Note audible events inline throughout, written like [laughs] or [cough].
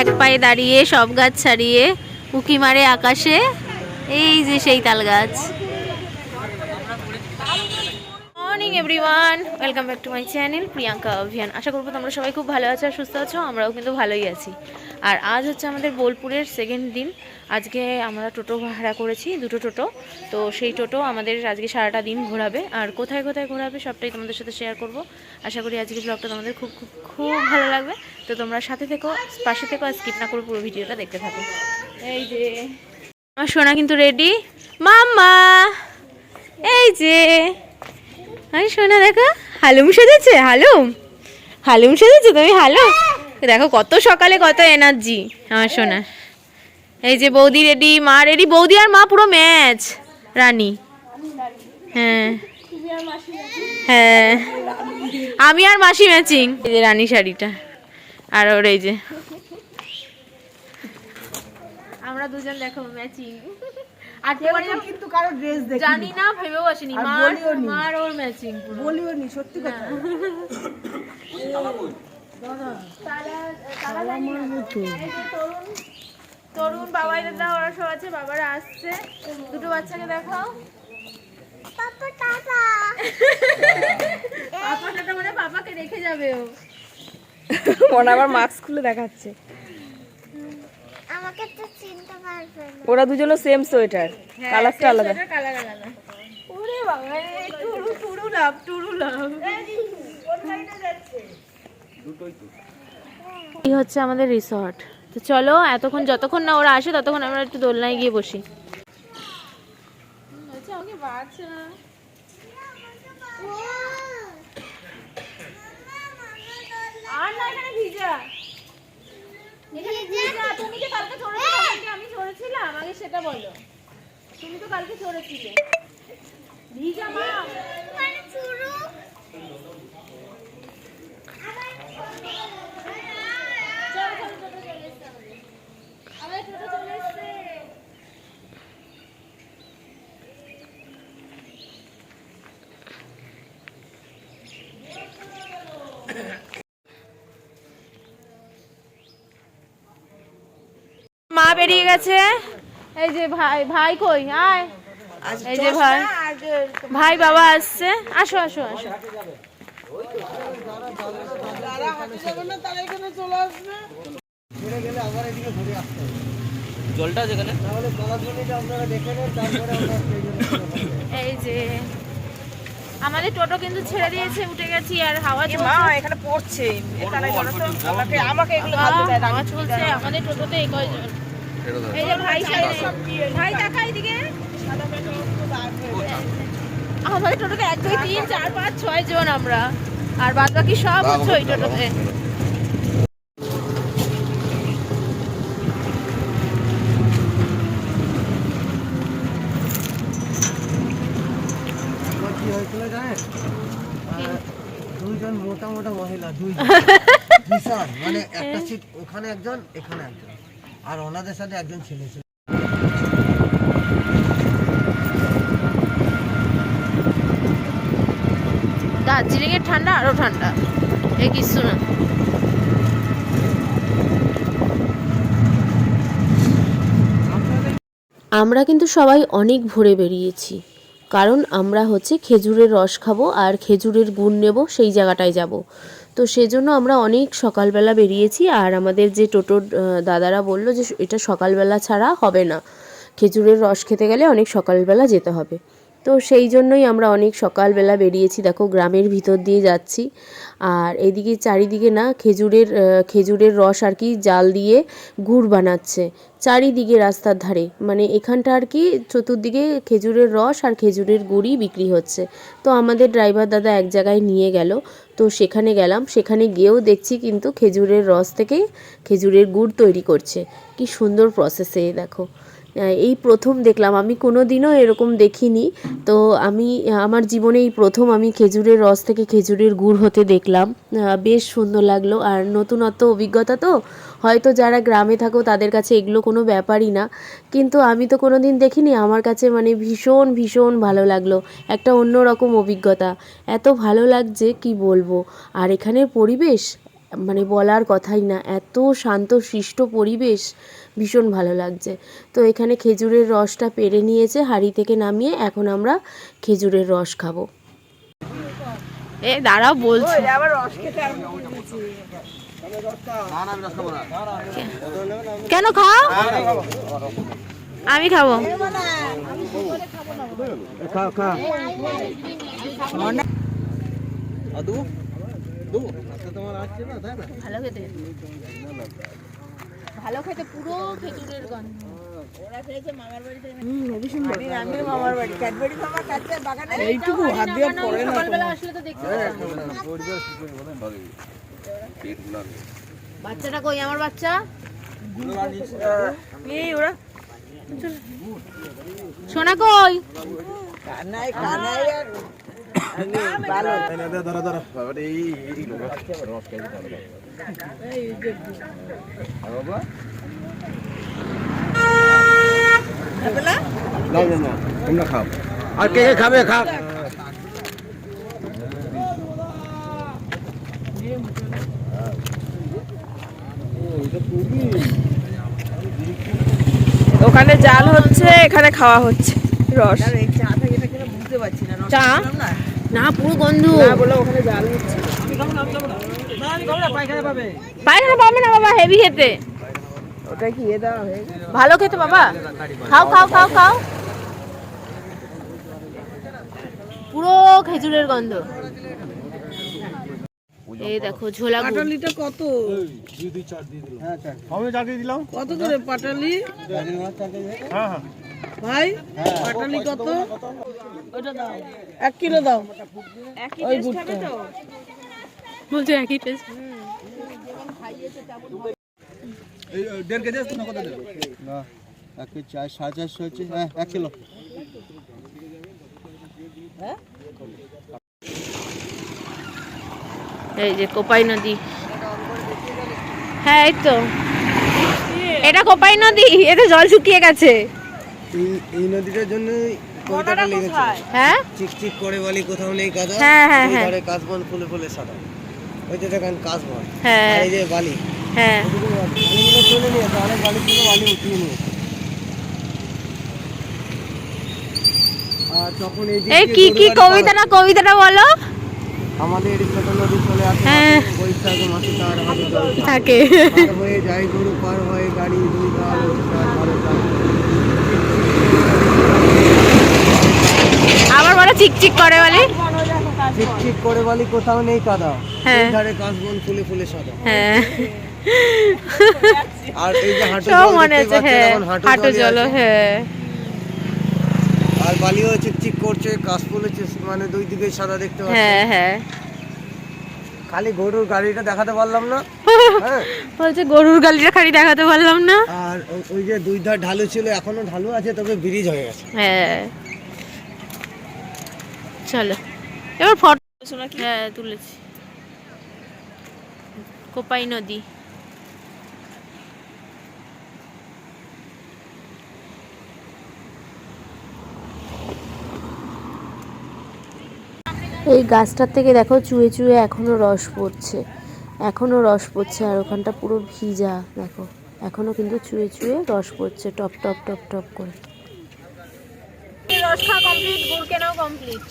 এক পায়ে দাঁড়িয়ে সব গাছ ছাড়িয়ে উকি মারে আকাশে। এই যে সেই তাল গাছ। Morning everyone welcome back to my channel Priyanka অভিয়ান আশা করব তোমরা সবাই খুব ভালো আছো আর সুস্থ আছো, আমরাও কিন্তু ভালোই আছি। আর আজ হচ্ছে আমাদের বোলপুরের সেকেন্ড দিন। আজকে আমরা টোটো ভাড়া করেছি, দুটো টোটো। তো সেই টোটো আমাদের আজকে সারাটা দিন ঘোরাবে। আর কোথায় কোথায় ঘোরাবে সবটাই তোমাদের সাথে শেয়ার করব। আশা করি আজকে ব্লগটা তোমাদের খুব খুব খুব ভালো লাগবে। তো তোমরা সাথে থেকো, পাশে থেকো আর স্কিপ না করে পুরো ভিডিওটা দেখতে থাকো। এই যে আমার সোনা কিন্তু রেডি মাম্মা! এই যে আমি সোনা দেখো, হালুম সেজেছে, হালুম! হালুম সেজেছে তুমি, হালুম! দেখো কত সকালে কত এনার্জি আমার সোনা। এই যে বৌদি রেডি মা রেডি বৌদি আর মা পুরো ম্যাচ রানী। হ্যাঁ। হ্যাঁ। আমি আর মাসি ম্যাচিং এই যে রানী শাড়িটা। আর ওর এই যে। আমরা দুজন দেখো ম্যাচিং আর তোমার কিন্তু কারও ড্রেস দেখি জানি না ভেবেও আসেনি আর মার মার ওর ম্যাচিং বলিও নি সত্যি কথা। তরুণ বাবাই দাদা ওরা সব আছে বাবারা আসছে দুটো বাচ্চাকে দেখাও পাপা টাটা মানে পাপাকে রেখে যাবে ও মনে আবার মাস্ক খুলে দেখাচ্ছে আমাকে তো চিনতে পারবে না ওরা দুজনও সেম সোয়েটার কালারটা আলাদা কালার আলাদা ওরে বাবা রে true true love true love এই হচ্ছে আমাদের রিসর্ট তো চলো এতক্ষণ যতক্ষণ না ওরা আসে ততক্ষণ আমরা একটু দোলনায় গিয়ে বসি। আর না এখানে ভিজা। তুমি যে কালকে চড়েছিলে? আমি চড়েছিলাম। আগে সেটা বলো। তুমি তো কালকে চড়েছিলে। ভিজা মা মানে শুরু চলো চলো টোটো চলে এসছে আমাদের আমাদের টোটো চলে এসছে মা বেরিয়ে গেছে। এই যে ভাই ভাই কই? আয়। এই যে ভাই। ভাই বাবা আসছে। আসো আসো আসো। জলটা যেখানে? এই যে আমাদের টোটো কিন্তু ছেড়ে দিয়েছে উঠে গেছি আর হাওয়া মা চলছে। এখানে পড়ছে। এখানে আমাকে আমাকে এগুলো আহ, দেয় হাওয়া চলছে আমাদের টোটোতে এই কয়জন এই যে ভাই ভাই দেখা এদিকে। আমাদের টোটোতে এক দুই তিন চার পাঁচ ছয় জন আমরা। আর বাদ বাকি সব হচ্ছে ওই টোটোতে। মোটা মোটা মহিলা দুইজন বিশাল [laughs] মানে একটা সিট ওখানে একজন এখানে একজন। আর ওনাদের সাথে একজন ছেলে ছিল। দার্জিলিং এর ঠান্ডা আরও ঠান্ডা। এই কিছু না আমরা কিন্তু সবাই অনেক ভোরে বেরিয়েছি। কারণ আমরা হচ্ছে খেজুরের রস খাব আর খেজুরের গুড় নেব, সেই জায়গাটায় যাব। তো সেজন্য আমরা অনেক সকালবেলা বেরিয়েছি আর আমাদের যে টোটোর দাদারা বলল যে, এটা সকালবেলা ছাড়া হবে না। খেজুরের রস খেতে গেলে অনেক সকালবেলা যেতে হবে। তো সেই জন্যই আমরা অনেক সকালবেলা বেরিয়েছি। দেখো, গ্রামের ভিতর দিয়ে যাচ্ছি। আর এদিকে চারিদিকে না খেজুরের খেজুরের রস আর কি জাল দিয়ে গুড় বানাচ্ছে। চারিদিকে রাস্তার ধারে। মানে এখানটা আর কি চতুর্দিকে খেজুরের রস আর খেজুরের গুড়ই বিক্রি হচ্ছে। তো আমাদের ড্রাইভার দাদা এক জায়গায় নিয়ে গেল। তো সেখানে গেলাম। সেখানে গিয়েও দেখছি কিন্তু খেজুরের রস থেকে খেজুরের গুড় তৈরি করছে। কি সুন্দর প্রসেসে দেখো। এই প্রথম দেখলাম। আমি কোনো দিনও এরকম দেখিনি। তো আমি, আমার জীবনে এই প্রথম আমি খেজুরের রস থেকে খেজুরের গুড় হতে দেখলাম। বেশ সুন্দর লাগল। আর নতুনত্ব অভিজ্ঞতা তো, হয়তো যারা গ্রামে থাকো তাদের কাছে এগুলো কোনো ব্যাপারই না। কিন্তু আমি তো কোনো দিন দেখিনি। আমার কাছে মানে ভীষণ ভীষণ ভালো লাগল। একটা অন্যরকম অভিজ্ঞতা। এত ভালো লাগছে, কি বলব? আর এখানের পরিবেশ মানে বলার কথাই না, এত শান্ত শিষ্ট পরিবেশ। ভীষণ ভালো লাগছে। তো এখানে খেজুরের রসটা পেরে নিয়েছে হাঁড়ি থেকে নামিয়ে এখন আমরা খেজুরের রস খাব। এ দাঁড়াও বলছি। কেন খাও? আমি খাব। খা খা আদু? দু। তোমার আসছে না তাই না? ভালো খেতে। ভালো খেতে পুরো খেজুরের গন্ধ। আমি আমির মামার বাড়ি ক্যাডবেরি মামা কাছে বাগানে এইটুকু হাত দিয়ে পড়ে না সকালবেলা আসলে তো দেখতে বাচ্চাটা কই আমার বাচ্চা? এই ওরা সোনা কই? কানাই কানাই আর ভালো না না না তোমরা খাও আর কে কে খাবে খা ওখানে জাল হচ্ছে এখানে খাওয়া হচ্ছে। রস। এই চা থেকে বুঝতে পারছি না চা? না? না পুরো গন্ধ। বলে ওখানে জাল হচ্ছে পায়খানা পাবে? না বাবা হেভি খেতে। ওটা কি হয়ে ভালো খেতে বাবা। খাও খাও খাও খাও। পুরো খেজুরের গন্ধ। এই দেখো ঝোলা গুড়। পাটালিটা কত? আমি চাকরি দিলাম। কত করে পাটালি? হ্যাঁ হ্যাঁ। ভাই পাটালি কত? এক কিলো দাও। ওই গুড়টা বলছে একই টেস্ট এই দেড় কেজি আছে না কত দেবো না এক কেজি চার সাড়ে চারশো হচ্ছে হ্যাঁ এক কিলো এই যে কোপাই নদী। হ্যাঁ এই তো। এটা কোপাই নদী এতে জল শুকিয়ে গেছে। এই এই নদীটার জন্য হ্যাঁ? চিকচিক করে বলি কোথাও নেই কাদা হ্যাঁ, হ্যাঁ, হ্যাঁ। ফুলে ফুলে সাদা। ওই যে দেখেন কাশবন হ্যাঁ। এই যে বালি। হ্যাঁ। বালিগুলো তুলে নিয়েছে অনেক বালি ছিল বালি উঠিয়ে নিয়েছে এই দিক এই দিয়ে কি কি কবিতাটা কবিতাটা বলো? আমাদের ছোট নদী চলে আসে হ্যাঁ। বৈশাখ মাসে তার হাতে থাকে। থাকে হয়ে যায় গরু পার হয়ে গাড়ি দুই গাল। আবার বলো চিকচিক করে বলে। চিকচিক করে বলি কোথাও নেই কাদা। হ্যাঁ। ধারে ফুলে ফুলে সাদা। হ্যাঁ। আর এই যে হাঁটু জল মনে আছে হ্যাঁ হাঁটু জল হ্যাঁ। আর বালিও চিকচিক করছে মানে দুই দিকে সাদা দেখতে পাচ্ছেন। হ্যাঁ হ্যাঁ। খালি গরুর গাড়িটা দেখাতে পারলাম না হ্যাঁ। বলছে গরুর গালিটা খালি দেখাতে পারলাম না। আর ওই যে দুই ধার ঢালু ছিল এখনও ঢালু আছে তবে ব্রিজ হয়ে গেছে। হ্যাঁ। চলো। এবার ফটো হ্যাঁ তুলেছি। কোপাই নদী। এই গাছটার থেকে দেখো চুয়ে চুয়ে এখনও রস পড়ছে। এখনও রস পড়ছে আর ওখানটা পুরো ভিজা দেখো। এখনও কিন্তু চুয়ে চুয়ে রস পড়ছে টপ টপ টপ টপ করে। রস খাওয়া কমপ্লিট গুড় কেনাও কমপ্লিট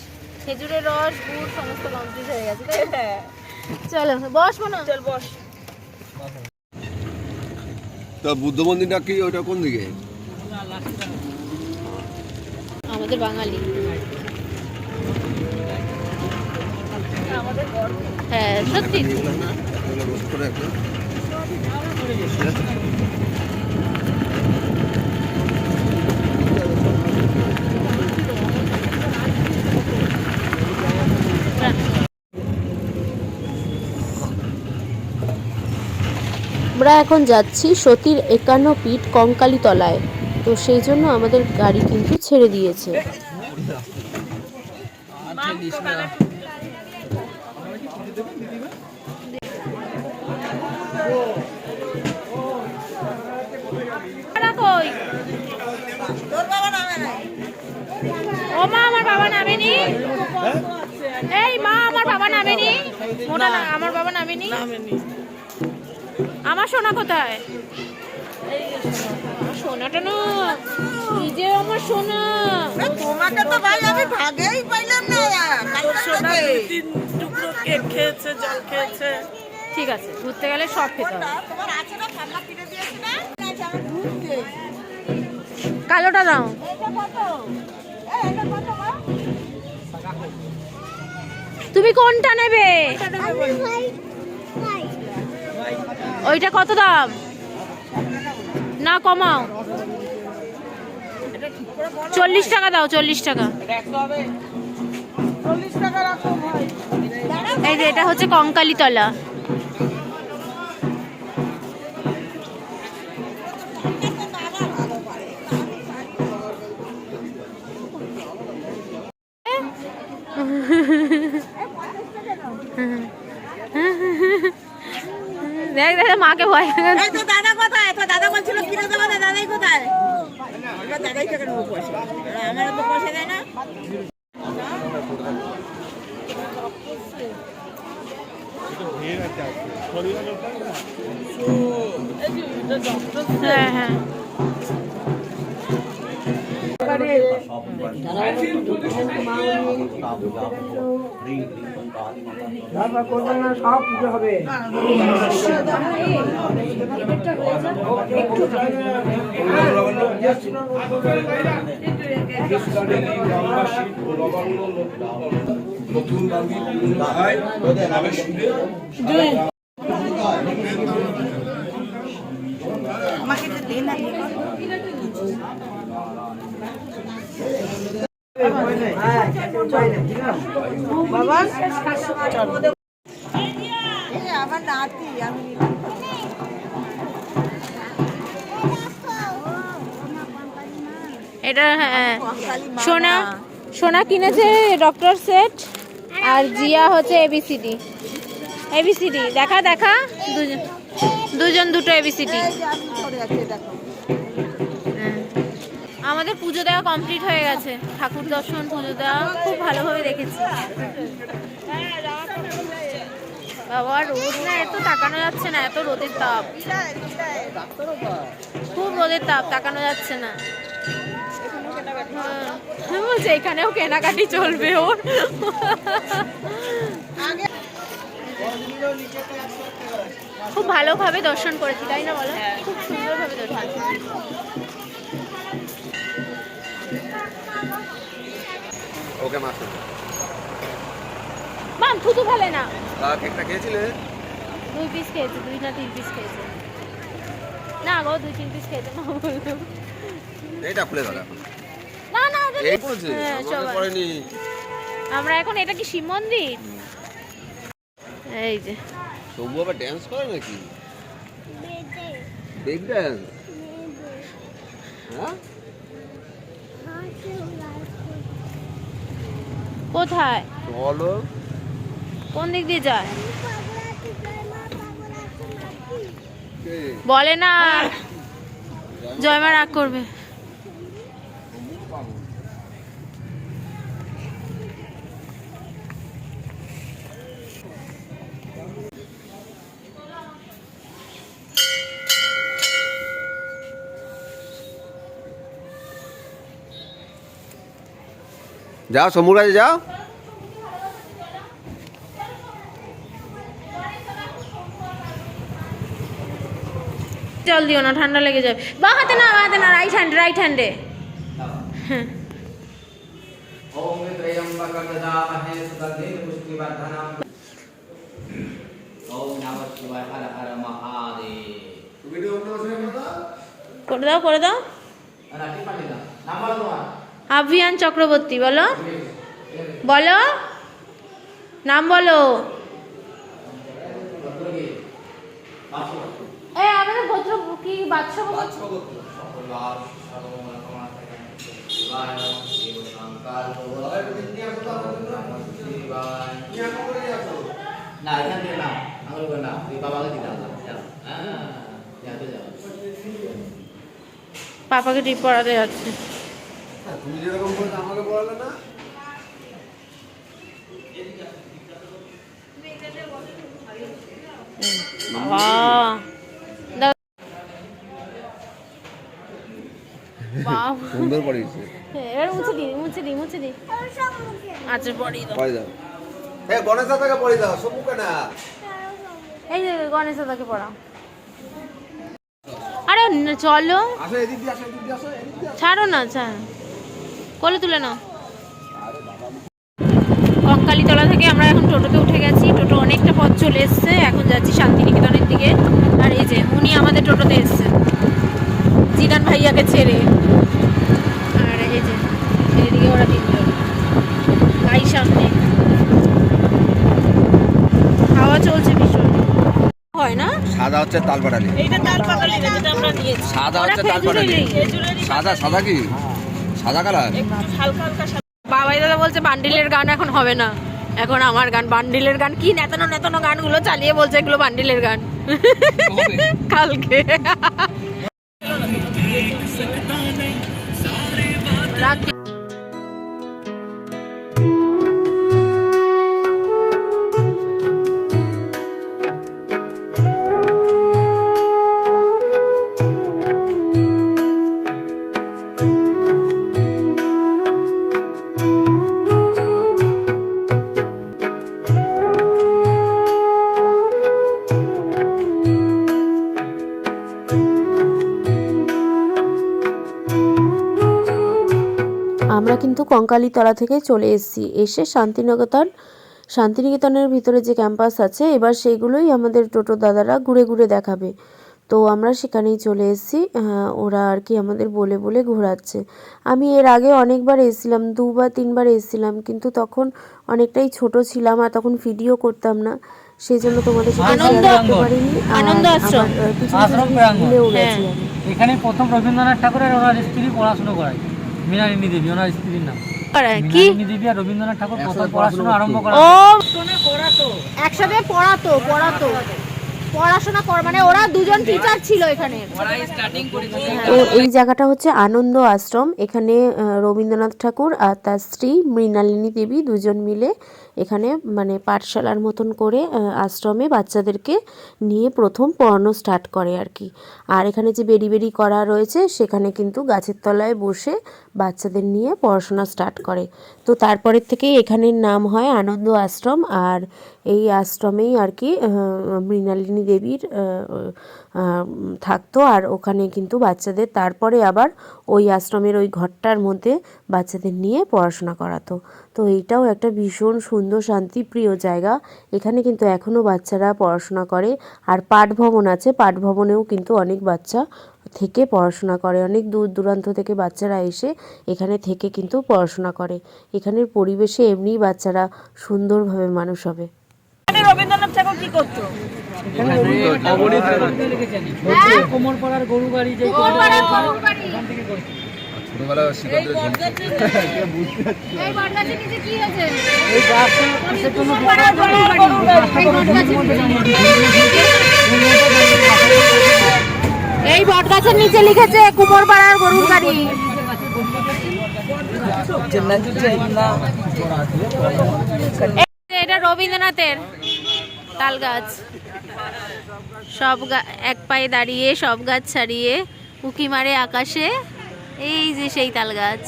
খেজুরের রস গুড় সমস্ত কমপ্লিট হয়ে গেছে তাই তো? চলো বসবো না চল বস। তা বুদ্ধ মন্দিরটা কি ওটা কোন দিকে? আমাদের বাঙালি। হ্যাঁ সত্যি। আমরা এখন যাচ্ছি সতীর একান্ন পিঠ কঙ্কালী তলায় তো সেই জন্য আমাদের গাড়ি কিন্তু ছেড়ে দিয়েছে। ও মা আমার বাবা নামেনি? এই মা আমার বাবা নামেনি? মোটা না আমার বাবা নামেনি। আমার সোনা কোথায়? আমার সোনাটা না নিজে আমার সোনা। তোমাকে তো ভাই আমি ভাগেই পাইলাম না সোনা তিন টুকরো কেক খেয়েছে জল খেয়েছে। ঠিক আছে ঘুরতে গেলে সব খেতে হবে। তোমার আছে না ঠান্ডা কিনে দিয়েছি না? আমার দুধ দে কালোটা দাও। তুমি কোনটা নেবে? ওইটা কত দাম? না কমাও। চল্লিশ টাকা দাও চল্লিশ টাকা। এই যে এটা হচ্ছে কঙ্কালি দেখ দেখ মাকে ভয় লাগে। এই তো দাদা কোথায় তো দাদা বলছিল কিনে দেবো না দাদাই কোথায় দাদাই পয়সা আমার তো পয়সা দেয় না হ্যাঁ হ্যাঁ এই আমার নাতি আমি এটা হ্যাঁ কঙ্কালি মা সোনা না। সোনা কিনেছে ডক্টর সেট আর জিয়া হচ্ছে এবিসিডি এবিসিডি দেখা দেখা। দুজন দুজন দুটো এবিসিডি দেখো আমাদের পুজো দেওয়া কমপ্লিট হয়ে গেছে। ঠাকুর দর্শন, পুজো দেওয়া খুব ভালোভাবে দেখেছি। বাবা, রোদ না, এত তাকানো যাচ্ছে না, এত রোদের তাপ। খুব রোদের তাপ, তাকানো যাচ্ছে না। হ্যাঁ। বলছে, এখানেও কেনাকাটি চলবে ওর। খুব ভালোভাবে দর্শন করেছি, তাই না বলো? খুব সুন্দরভাবে দর্শন ওকে মাছ মাম থুতু ফেলে না। কেকটা খেয়েছিলে? দুই পিস খেয়েছে দুই না তিন পিস খেয়েছে। না গো দুই তিন পিস খেয়েছে মা বলল। এইটা খুলে দাও না না এই পড়েছে? হ্যাঁ। পড়েনি। আমরা এখন এটা কি শিব মন্দির? এই যে। তবু আবার ড্যান্স করে নাকি? ব্রেক ড্যান্স হ্যাঁ? কোথায়? চলো কোন দিক দিয়ে যায়? বলে না। জয়মা রাগ করবে। যাও সমুর কাছে যাও। জল দিও না ঠান্ডা লেগে যাবে। বা হাতে না হাতে না রাইট হ্যান্ড রাইট হ্যান্ডে হ্যাঁ করে দাও করে দাও। আভিয়ান চক্রবর্তী বলো। বলো। নাম বলো। এই আমাদের গোত্র কি? বাদশা না এখান থেকে না না বাবাকে হ্যাঁ যাতে যাও পাপাকে টিপ পড়াতে যাচ্ছে। তুমি যেরকম বলছো আমাকে বলালে না। হ্যাঁ, এবার মুছে মুছে মুছে আচ্ছা দাও। দাও। এই গণেশ চলো। ছাড়ো না ছাড়। কোলে তুলে নাও। কঙ্কালীতলা থেকে আমরা এখন টোটোতে উঠে গেছি। টোটো অনেকটা পথ চলে এসছে। এখন যাচ্ছি শান্তিনিকেতনের দিকে। আর এই যে উনি আমাদের টোটোতে এসছে জিদান ভাইয়াকে ছেড়ে। আর এই যে এদিকে ওরা তিনজন। ভাই সামনে। হাওয়া চলছে ভীষণ। হয় না? সাদা হচ্ছে তাল পাটালি এইটা তাল পাতালি না যেটা আমরা নিয়েছি সাদা হচ্ছে তাল পাটালি খেজুরেরই। খেজুরেরই সাদা সাদা কি? সাদা কালার? হালকা হালকা বাবাই দাদা বলছে বান্ডিলের গান এখন হবে না। এখন আমার গান বান্ডিলের গান কি নেতানো নেতানো গানগুলো চালিয়ে বলছে এগুলো বান্ডিলের গান। কালকে। কঙ্কালীতলা থেকে চলে এসেছি। এসে শান্তিনিকেতন শান্তিনিকেতনের ভিতরে যে ক্যাম্পাস আছে এবার সেইগুলোই আমাদের টোটো দাদারা ঘুরে ঘুরে দেখাবে। তো আমরা সেখানেই চলে এসেছি। ওরা আর কি আমাদের বলে বলে ঘোরাচ্ছে। আমি এর আগে অনেকবার এসেছিলাম দুবার তিনবার এসেছিলাম কিন্তু তখন অনেকটাই ছোট ছিলাম আর তখন ভিডিও করতাম না। সেই জন্য তোমাদের সাথে করতে পারিনি। আর। কিছু। ভুলেও হ্যাঁ। গেছি এখানে প্রথম রবীন্দ্রনাথ ঠাকুরের ওনার স্ত্রী পড়াশোনা করায়। মৃণালিনী দেবী ওনার স্ত্রীর নাম। কি? দেবী আর রবীন্দ্রনাথ ঠাকুর প্রথম পড়াশোনা আরম্ভ করা ও! একসাথে পড়াতো পড়াতো। পড়াশোনা কর মানে ওরা দুজন টিচার ছিল এখানে। তো এই জায়গাটা হচ্ছে আনন্দ আশ্রম। এখানে আহ, রবীন্দ্রনাথ ঠাকুর আর তার স্ত্রী মৃণালিনী দেবী দুজন মিলে এখানে মানে পাঠশালার মতন করে আশ্রমে বাচ্চাদেরকে নিয়ে প্রথম পড়ানো স্টার্ট করে আর কি। আর এখানে যে বেরি বেরি করা রয়েছে, সেখানে কিন্তু গাছের তলায় বসে বাচ্চাদের নিয়ে পড়াশোনা স্টার্ট করে। তো তারপরের থেকেই এখানের নাম হয় আনন্দ আশ্রম। আর এই আশ্রমেই আর কি মৃণালিনী দেবীর থাকতো আর ওখানে কিন্তু বাচ্চাদের তারপরে আবার ওই আশ্রমের ওই ঘরটার মধ্যে বাচ্চাদের নিয়ে পড়াশোনা করাতো। তো এইটাও একটা ভীষণ সুন্দর, শান্তিপ্রিয় জায়গা। এখানে কিন্তু এখনও বাচ্চারা পড়াশোনা করে আর পাঠ ভবন আছে। পাঠ ভবনেও কিন্তু অনেক বাচ্চা থেকে পড়াশোনা করে। অনেক দূর দূরান্ত থেকে বাচ্চারা এসে এখানে থেকে কিন্তু পড়াশোনা করে। এখানের পরিবেশে এমনিই বাচ্চারা সুন্দরভাবে মানুষ হবে। রবীন্দ্রনাথ ঠাকুর কি করতো? কোমর পাড়ার গরু গাড়ি যে ছোটবেলা শিকারদের এই বটগাছের নিচে কি আছে এই গাছটা কিসের জন্য এই বটগাছের নিচে। লিখেছে কুমোরপাড়ার গরুর গাড়ি এটা রবীন্দ্রনাথের তাল গাছ। সব এক পায়ে দাঁড়িয়ে সব গাছ ছাড়িয়ে উকি মারে আকাশে। এই যে সেই তাল গাছ।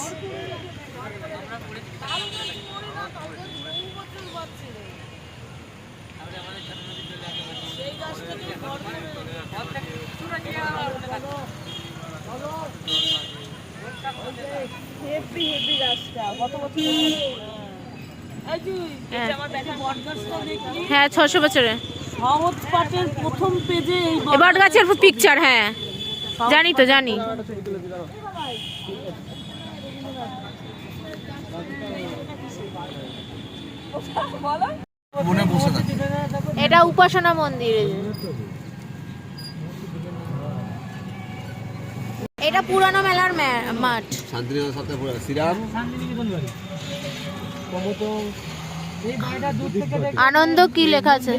হেভি হেভি গাছটা কত বছর এই তুই এই যে আমার ব্যাগে বট গাছটা দেখলি হ্যাঁ ছশো বছরে সহজ পাঠের প্রথম পেজে এই বট গাছের পিকচার হ্যাঁ। জানি তো জানি। এটা উপাসনা মন্দির। এটা পুরানো মেলার মাঠ। শান্তিনিকেতন সাথে শ্রীরাম। শান্তিনিকেতন আনন্দ কি লেখা আছে?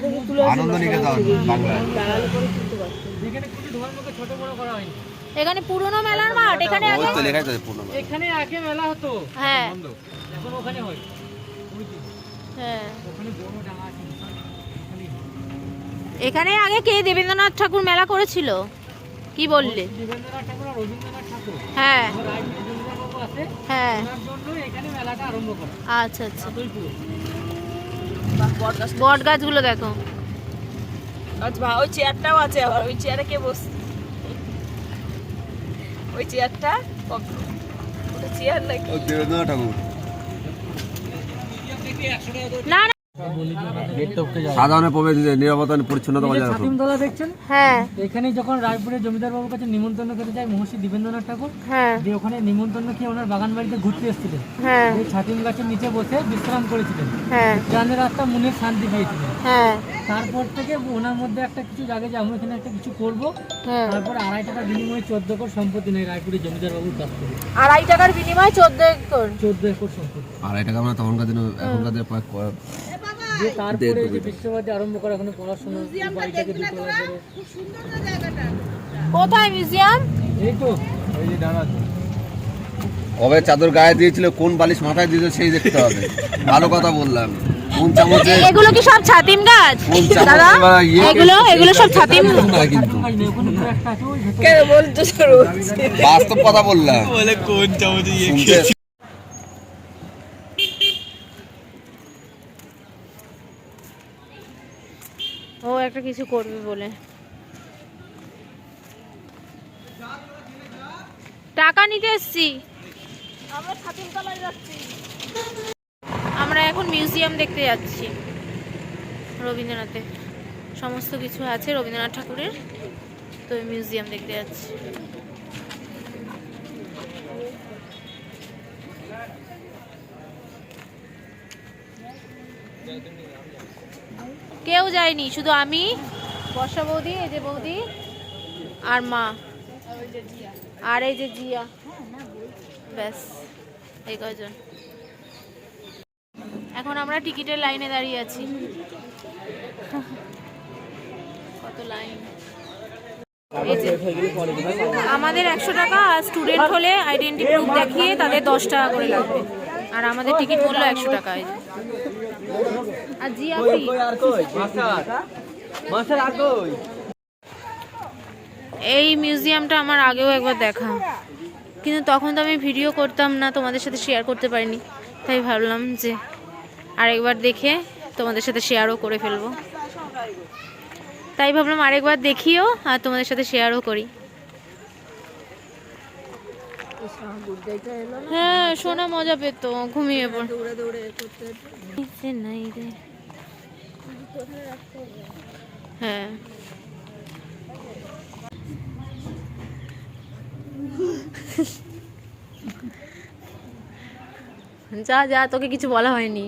আনন্দ নিকেতন বাংলায়। যেখানে কিছু ধর্মকে ছোট বড় করা হয়নি এখানে পুরনো মেলার মাঠ এখানে আগে তো লেখাই আছে পূর্ণ এখানে আগে মেলা হতো। হ্যাঁ। এখন ওখানে হয়। হ্যাঁ। ওখানে বড় ডাঙা আছে। এখানে আগে কে দেবেন্দ্রনাথ ঠাকুর মেলা করেছিল? কি বললে? দেবেন্দ্রনাথ ঠাকুর আর রবীন্দ্রনাথ ঠাকুর। হ্যাঁ। হ্যাঁ। ওনার জন্য এখানে মেলাটা আরম্ভ করা। আচ্ছা আচ্ছা। বট গাছ বট গাছগুলো দেখো আচ্ছা ওই চেয়ারটাও আছে আবার ওই চেয়ারে কে বস? ওই চেয়ারটা চেয়ার নাকি? দেবেন্দ্রনাথ ঠাকুর। না না। সাধারণের প্রবেশ নিরাপত্তা পরিচ্ছন্নতা বজায় রাখুন। দেখছেন? হ্যাঁ। এখানে যখন রায়পুরের জমিদার বাবুর কাছে নিমন্ত্রণ খেতে যায় মহর্ষি দেবেন্দ্রনাথ ঠাকুর হ্যাঁ। যে ওখানে নিমন্ত্রণ খেয়ে ওনার বাগান বাড়িতে ঘুরতে এসেছিলেন। হ্যাঁ। ছাতিম গাছের নিচে বসে বিশ্রাম করেছিলেন। হ্যাঁ। জানের রাস্তা মনে শান্তি পেয়েছিলেন। হ্যাঁ। তারপর থেকে ওনার মধ্যে একটা কিছু জাগে যে আমরা এখানে একটা কিছু করব। হ্যাঁ। তারপর আড়াই টাকার বিনিময়ে চোদ্দ একর সম্পত্তি নেই রায়পুরের জমিদার বাবুর কাছ থেকে। আড়াই টাকার বিনিময়ে চোদ্দ একর? চোদ্দ একর সম্পত্তি। আড়াই টাকা মানে তখনকার দিনে এখনকার দিনে প্রায় তারপরে যে বিশ্বভারতী আরম্ভ করা এখানে পড়াশোনা বাড়িটাকে দুতলা করে। কোথায় মিউজিয়াম এই তো কবে চাদর গায়ে দিয়েছিল কোন বালিশ মাথায় দিয়েছিল সেই দেখতে হবে। ভালো কথা বললাম। কোন চামচে এগুলো কি সব ছাতিম গাছ? দাদা ইয়ে এগুলো এগুলো সব ছাতিম না কিন্তু। বলছো বাস্তব কথা বললাম। বলে কোন চামচে একটা কিছু করবে বলে। টাকা নিতে এসছি। আমরা এখন মিউজিয়াম দেখতে যাচ্ছি। রবীন্দ্রনাথের সমস্ত কিছু আছে রবীন্দ্রনাথ ঠাকুরের। তো মিউজিয়াম দেখতে যাচ্ছি। কেউ যায়নি, শুধু আমি, বর্ষা বৌদি, এই যে বৌদি, আর মা, আর এই যে জিয়া। ব্যাস, এই কয়জন। এখন আমরা টিকিটের লাইনে দাঁড়িয়ে আছি। কত লাইন? আমাদের একশো টাকা আর স্টুডেন্ট হলে আইডেন্টি প্রুফ দেখিয়ে তাদের দশ টাকা করে লাগবে। আর আমাদের টিকিট মূল্য একশো টাকা এই। আর মিউজিয়ামটা আমার আগেও একবার দেখা। কিন্তু তখন তো আমি ভিডিও করতাম না তোমাদের সাথে শেয়ার করতে পারিনি। তাই ভাবলাম যে আরেকবার দেখে তোমাদের সাথে শেয়ারও করে ফেলব। তাই ভাবলাম আরেকবার দেখিও আর তোমাদের সাথে শেয়ারও করি। হ্যাঁ শোনা মজা পেত, ঘুমিয়ে পড়। সে নাই রে। হ্যাঁ। যা যা, তোকে কিছু বলা হয়নি।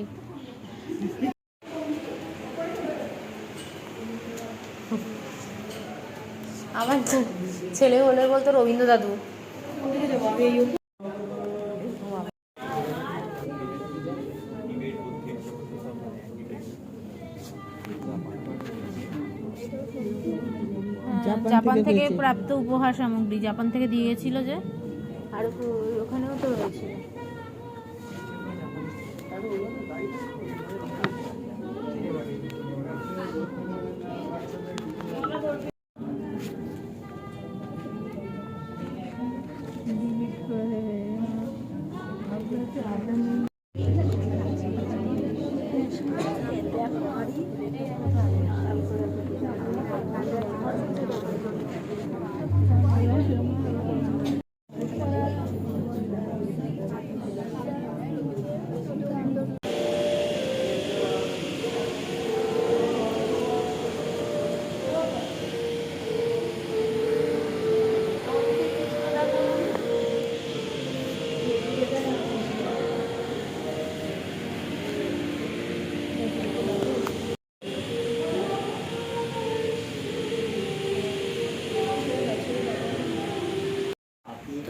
আমার ছেলে হলে বলতো রবীন্দ্র দাদু জাপান থেকে প্রাপ্ত উপহার সামগ্রী জাপান থেকে দিয়ে গেছিল যে। আর ওখানেও তো রয়েছে।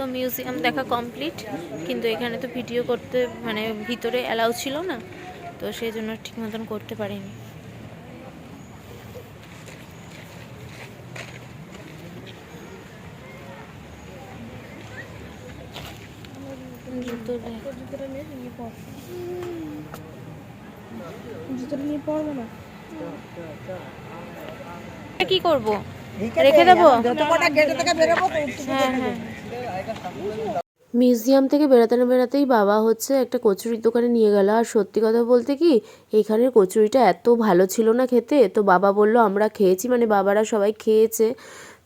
তো মিউজিয়াম দেখা কমপ্লিট কিন্তু এখানে তো ভিডিও করতে মানে ভিতরে অ্যালাউ ছিল না তো সেই জন্য ঠিক মতন করতে পারিনি। কি করব? রেখে দেবো? যত কটা গেটে থেকে বেরোবো হ্যাঁ হ্যাঁ। মিউজিয়াম থেকে বেড়াতে না বেড়াতেই বাবা হচ্ছে একটা কচুরির দোকানে নিয়ে গেল। আর সত্যি কথা বলতে কি এইখানের কচুরিটা এত ভালো ছিল না খেতে, তো বাবা বলল, আমরা খেয়েছি। মানে বাবারা সবাই খেয়েছে।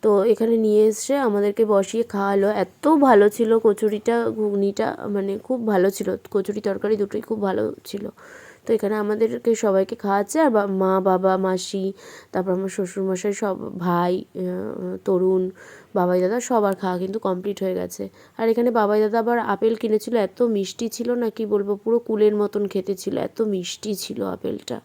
তো এখানে নিয়ে এসে আমাদেরকে বসিয়ে খাওয়ালো। এত ভালো ছিল কচুরিটা, ঘুগনিটা মানে খুব ভালো ছিল। কচুরি তরকারি দুটোই খুব ভালো ছিল। তো এখানে আমাদেরকে সবাইকে খাওয়াচ্ছে। আর মা, বাবা, মাসি, তারপর আমার শ্বশুরমশাই, সব ভাই তরুণ বাবাই দাদা সবার খাওয়া কিন্তু কমপ্লিট হয়ে গেছে। আর এখানে বাবাই দাদা আবার আপেল কিনেছিল, এত মিষ্টি ছিল না, কি বলব, পুরো কুলের মতন খেতে ছিল, এত মিষ্টি ছিল আপেলটা।